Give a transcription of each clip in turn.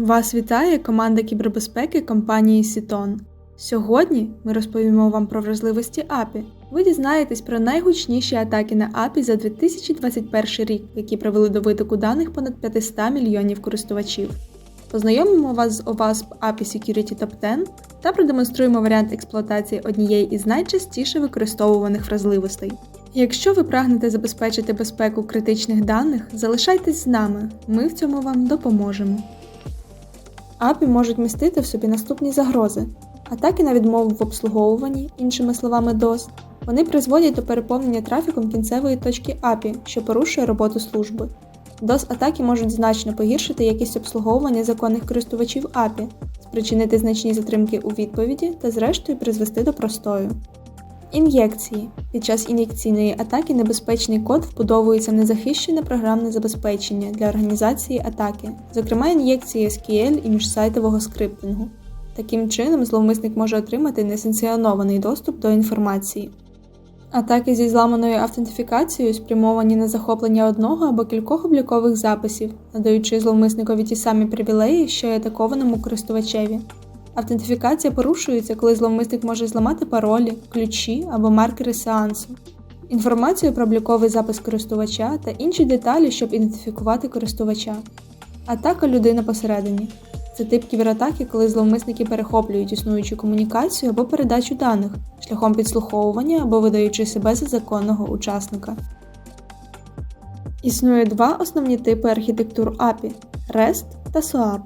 Вас вітає команда кібербезпеки компанії Citon. Сьогодні ми розповімо вам про вразливості API. Ви дізнаєтесь про найгучніші атаки на API за 2021 рік, які привели до витоку даних понад 500 мільйонів користувачів. Познайомимо вас з OWASP API Security Top 10 та продемонструємо варіант експлуатації однієї із найчастіше використовуваних вразливостей. Якщо ви прагнете забезпечити безпеку критичних даних, залишайтесь з нами, ми в цьому вам допоможемо. API можуть містити в собі наступні загрози: атаки на відмову в обслуговуванні, іншими словами DOS. Вони призводять до переповнення трафіком кінцевої точки API, що порушує роботу служби. DOS-атаки можуть значно погіршити якість обслуговування законних користувачів API, спричинити значні затримки у відповіді та, зрештою, призвести до простою. Ін'єкції. Під час ін'єкційної атаки небезпечний код вбудовується в незахищене програмне забезпечення для організації атаки, зокрема ін'єкції SQL і міжсайтового скриптингу. Таким чином, зловмисник може отримати несанкціонований доступ до інформації. Атаки зі зламаною автентифікацією спрямовані на захоплення одного або кількох облікових записів, надаючи зловмисникові ті самі привілеї, що й атакованому користувачеві. Автентифікація порушується, коли зловмисник може зламати паролі, ключі або маркери сеансу, інформацію про обліковий запис користувача та інші деталі, щоб ідентифікувати користувача. Атака людина посередині. Це тип кібератаки, коли зловмисники перехоплюють існуючу комунікацію або передачу даних шляхом підслуховування або видаючи себе за законного учасника. Існує два основні типи архітектур API REST та SOAP.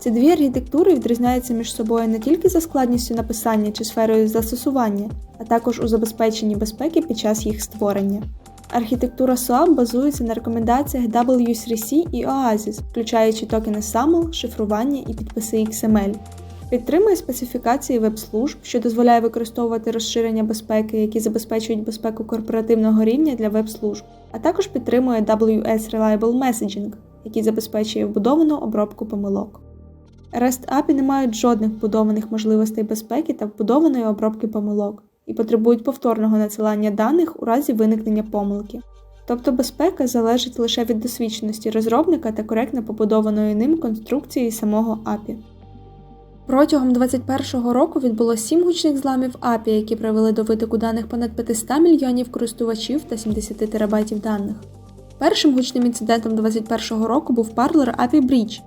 Ці дві архітектури відрізняються між собою не тільки за складністю написання чи сферою застосування, а також у забезпеченні безпеки під час їх створення. Архітектура SOAP базується на рекомендаціях W3C і OASIS, включаючи токени SAML, шифрування і підписи XML. Підтримує специфікації веб-служб, що дозволяє використовувати розширення безпеки, які забезпечують безпеку корпоративного рівня для веб-служб, а також підтримує WS Reliable Messaging, який забезпечує вбудовану обробку помилок. REST API не мають жодних вбудованих можливостей безпеки та вбудованої обробки помилок і потребують повторного надсилання даних у разі виникнення помилки. Тобто безпека залежить лише від досвідченості розробника та коректно побудованої ним конструкції самого API. Протягом 2021 року відбулося 7 гучних зламів API, які привели до витоку даних понад 500 мільйонів користувачів та 70 терабайтів даних. Першим гучним інцидентом 2021 року був Parler API Breach,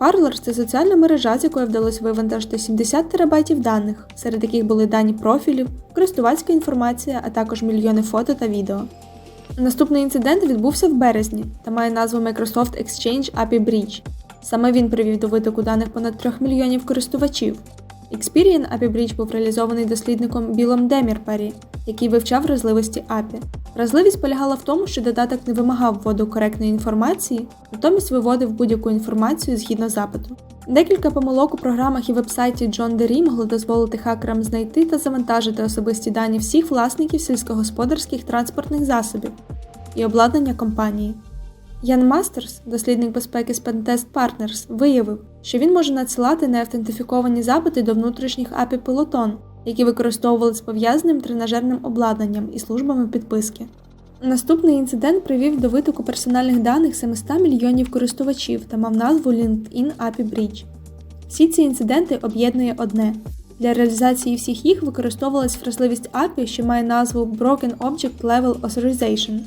Parler – це соціальна мережа, з якої вдалося вивантажити 70 терабайтів даних, серед яких були дані профілів, користувацька інформація, а також мільйони фото та відео. Наступний інцидент відбувся в березні та має назву Microsoft Exchange API Breach. Саме він привів до витоку даних понад 3 мільйонів користувачів. Experian API Breach був реалізований дослідником Білом Демірпері, який вивчав вразливості API. Вразливість полягала в тому, що додаток не вимагав вводу коректної інформації, натомість виводив будь-яку інформацію згідно запиту. Декілька помилок у програмах і вебсайті John Deere могли дозволити хакерам знайти та завантажити особисті дані всіх власників сільськогосподарських транспортних засобів і обладнання компанії. Ян Мастерс, дослідник безпеки з Pentest Partners, виявив, що він може надсилати неавтентифіковані запити до внутрішніх API Peloton, які використовували з пов'язаним тренажерним обладнанням і службами підписки. Наступний інцидент привів до витоку персональних даних 700 мільйонів користувачів та мав назву LinkedIn API Breach. Всі ці інциденти об'єднує одне. Для реалізації всіх їх використовувалась вразливість API, що має назву Broken Object Level Authorization.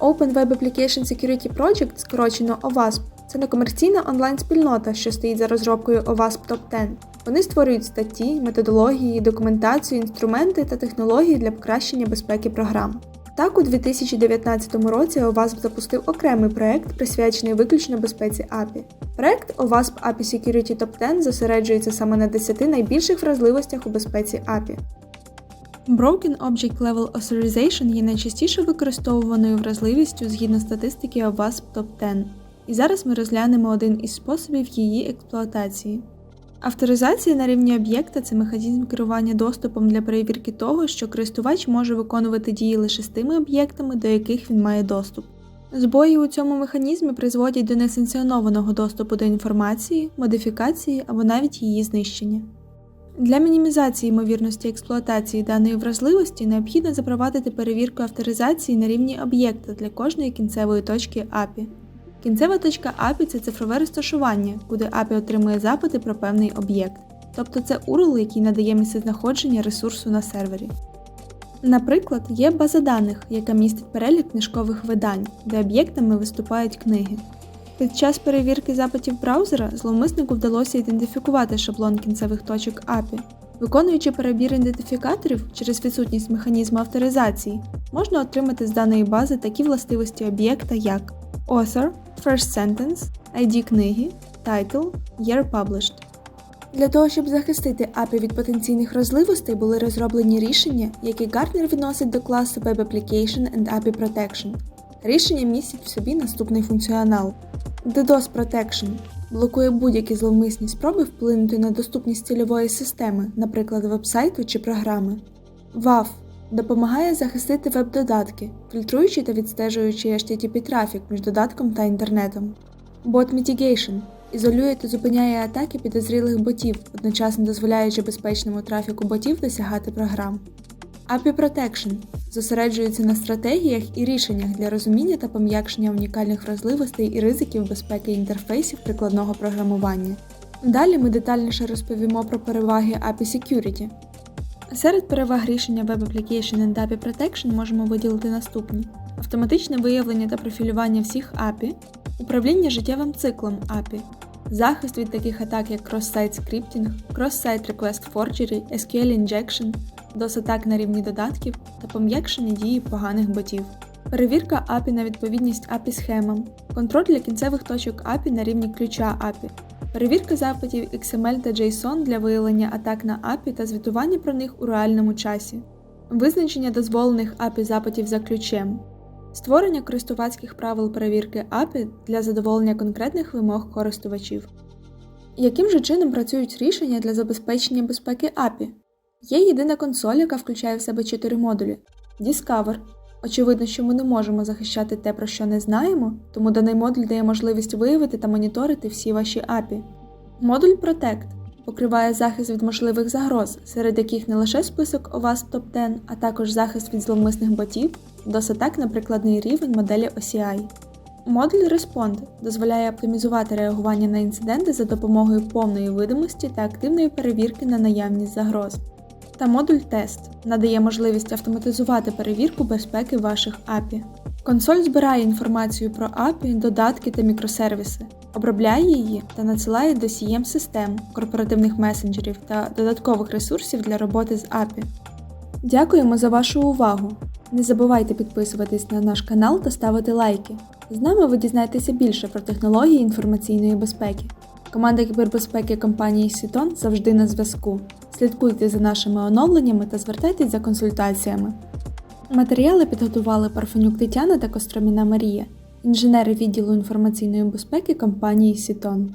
Open Web Application Security Project, скорочено OWASP, це некомерційна онлайн-спільнота, що стоїть за розробкою OWASP Top 10. Вони створюють статті, методології, документацію, інструменти та технології для покращення безпеки програм. Так, у 2019 році OWASP запустив окремий проект, присвячений виключно безпеці API. Проект OWASP API Security Top 10 зосереджується саме на 10 найбільших вразливостях у безпеці API. Broken Object Level Authorization є найчастіше використовуваною вразливістю згідно статистики OWASP Top 10. І зараз ми розглянемо один із способів її експлуатації. Авторизація на рівні об'єкта це механізм керування доступом для перевірки того, що користувач може виконувати дії лише з тими об'єктами, до яких він має доступ. Збої у цьому механізмі призводять до несанкціонованого доступу до інформації, модифікації або навіть її знищення. Для мінімізації ймовірності експлуатації даної вразливості необхідно запровадити перевірку авторизації на рівні об'єкта для кожної кінцевої точки API. Кінцева точка API – це цифрове розташування, куди API отримує запити про певний об'єкт. Тобто це URL, який надає місцезнаходження ресурсу на сервері. Наприклад, є база даних, яка містить перелік книжкових видань, де об'єктами виступають книги. Під час перевірки запитів браузера зловмиснику вдалося ідентифікувати шаблон кінцевих точок API. Виконуючи перебір ідентифікаторів через відсутність механізму авторизації, можна отримати з даної бази такі властивості об'єкта, як Author, First Sentence, ID книги, Title, Year Published. Для того, щоб захистити API від потенційних розливостей, були розроблені рішення, які Gartner відносить до класу Web Application and API Protection. Рішення містять в собі наступний функціонал. DDoS Protection блокує будь-які зловмисні спроби вплинути на доступність цільової системи, наприклад, вебсайту чи програми. WAF допомагає захистити веб-додатки, фільтруючи та відстежуючи HTTP трафік між додатком та інтернетом. Bot Mitigation ізолює та зупиняє атаки підозрілих ботів, одночасно дозволяючи безпечному трафіку ботів досягати програм. API Protection зосереджується на стратегіях і рішеннях для розуміння та пом'якшення унікальних вразливостей і ризиків безпеки інтерфейсів прикладного програмування. Далі ми детальніше розповімо про переваги API Security. Серед переваг рішення Web Application and API Protection можемо виділити наступні: автоматичне виявлення та профілювання всіх API, управління життєвим циклом API, захист від таких атак, як Cross-Site Scripting, Cross-Site Request Forgery, SQL Injection, DOS-атак на рівні додатків та пом'якшення дії поганих ботів. Перевірка API на відповідність API схемам, контроль для кінцевих точок API на рівні ключа API, перевірка запитів XML та JSON для виявлення атак на API та звітування про них у реальному часі, визначення дозволених API запитів за ключем, створення користувацьких правил перевірки API для задоволення конкретних вимог користувачів. Яким же чином працюють рішення для забезпечення безпеки API? Є єдина консоль, яка включає в себе чотири модулі: Discover. Очевидно, що ми не можемо захищати те, про що не знаємо, тому даний модуль дає можливість виявити та моніторити всі ваші API. Модуль Protect покриває захист від можливих загроз, серед яких не лише список OWASP Top 10, а також захист від зловмисних ботів, досатак на прикладний рівень моделі OCI. Модуль Respond дозволяє оптимізувати реагування на інциденти за допомогою повної видимості та активної перевірки на наявність загроз. Та модуль Test надає можливість автоматизувати перевірку безпеки ваших API. Консоль збирає інформацію про API, додатки та мікросервіси, обробляє її та надсилає до CM систем, корпоративних месенджерів та додаткових ресурсів для роботи з API. Дякуємо за вашу увагу! Не забувайте підписуватись на наш канал та ставити лайки. З нами ви дізнаєтеся більше про технології інформаційної безпеки. Команда кібербезпеки компанії Сітон завжди на зв'язку. Слідкуйте за нашими оновленнями та звертайтесь за консультаціями. Матеріали підготували Парфенюк Тетяна та Костроміна Марія, інженери відділу інформаційної безпеки компанії Сітон.